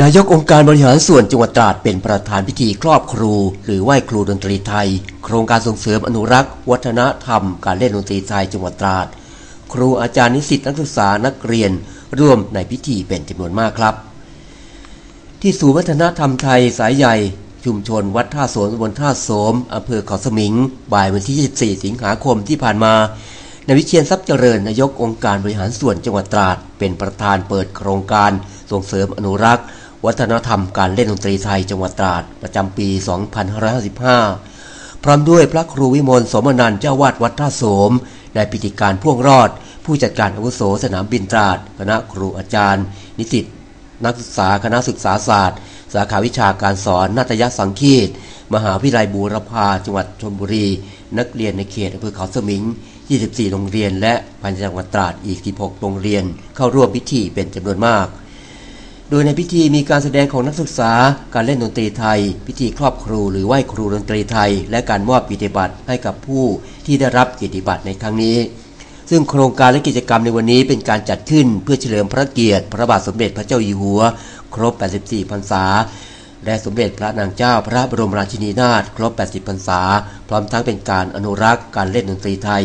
นายกองค์การบริหารส่วนจังหวัดตราดเป็นประธานพิธีครอบครู หรือไหว้ครูดนตรีไทย โครงการส่งเสริมอนุรักษ์ วัฒนธรรม การเล่นดนตรีไทยจังหวัดตราด ครูอาจารย์นิสิตนักศึกษานักเรียนร่วมในพิธีเป็นจำนวนมากครับ ที่ศูนย์วัฒนธรรมไทยสายใหญ่ ชุมชนวัดท่าโสมตำบลท่าโสมอำเภอเขาสมิง บ่ายวันที่ 24 สิงหาคมที่ผ่านมานายวิเชียนทรัพย์เจริญนายกองค์การบริหารส่วนจังหวัดตราด เป็นประธานเปิดโครงการส่งเสริมอนุรักษ์ วัฒนธรรมการเล่นดนตรีไทยจังหวัดตราดประจำปี 2555 พร้อมด้วยพระครูวิมลสมนันท์เจ้าวาดวัดท่าโสมในพิธีการพ่วงรอด ผู้จัดการอาวุโสสนามบินตราด คณะครูอาจารย์ นิสิตนักศึกษาคณะศึกษาศาสตร์ สาขาวิชาการสอนนาฏยสังคีต มหาวิทยาลัยบูรพาจังหวัดชลบุรี นักเรียนในเขตอำเภอเขาสมิง 24 โรงเรียน และภายในจังหวัดตราดอีก 16 โรงเรียน เข้าร่วมพิธีเป็นจำนวนมาก โดยในพิธีมีการแสดงของนักศึกษา การเล่นดนตรีไทย พิธีครอบครูหรือไหว้ครูดนตรีไทย และการมอบกิจบัตรให้กับผู้ที่ได้รับกิจบัตรในครั้งนี้ ซึ่งโครงการและกิจกรรมในวันนี้เป็นการจัดขึ้นเพื่อเฉลิมพระเกียรติ พระบาทสมเด็จพระเจ้าอยู่หัว ครบ 84 พรรษา และสมเด็จพระนางเจ้าพระบรมราชินีนาถครบ 80 พรรษา พร้อมทั้งเป็นการอนุรักษ์การเล่นดนตรีไทย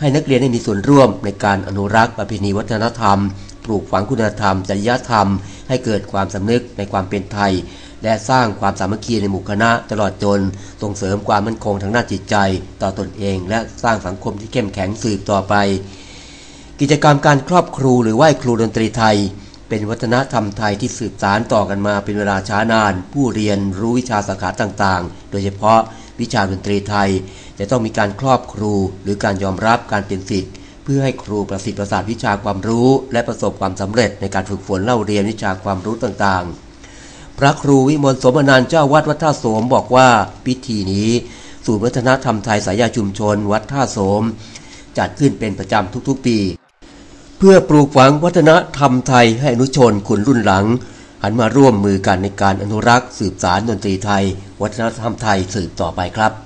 ให้นักเรียนได้มีส่วนร่วมในการอนุรักษ์ประเพณีวัฒนธรรม ปลูกฝังคุณธรรมจริยธรรม ให้เกิดความสำนึกในความเป็นไทย และสร้างความสามัคคีในหมู่คณะตลอดจนส่งเสริมความมั่นคงทางด้านจิตใจ ต่อตอนเอง และสร้างสังคมที่เข้มแข็งสืบต่อไป กิจกรรมการครอบครูหรือไหว้ครูดนตรีไทย เป็นวัฒนธรรมไทยที่สืบสานต่อกันมาเป็นเวลาช้านาน ผู้เรียนรู้วิชาสาขาต่างๆ โดยเฉพาะวิชาดนตรีไทย จะต้องมีการครอบครูหรือการยอมรับการเป็นศิษย์ เพื่อให้ครูประสิทธิ์ประสาทวิชาความรู้ และประสบความสำเร็จในการฝึกฝนเล่าเรียนวิชาความรู้ต่างๆ พระครูวิมลสมนันเจ้าวัดวัดท่าโสมบอกว่าพิธีนี้ศูนย์วัฒนธรรมไทยสายาชุมชน วัดท่าโสม จัดขึ้นเป็นประจำทุกๆปี เพื่อปลูกฝังวัฒนธรรมไทยให้อนุชนคนรุ่นหลัง หันมาร่วมมือกันในการอนุรักษ์ สืบสารดนตรีไทย วัฒนธรรมไทยสืบต่อไปครับ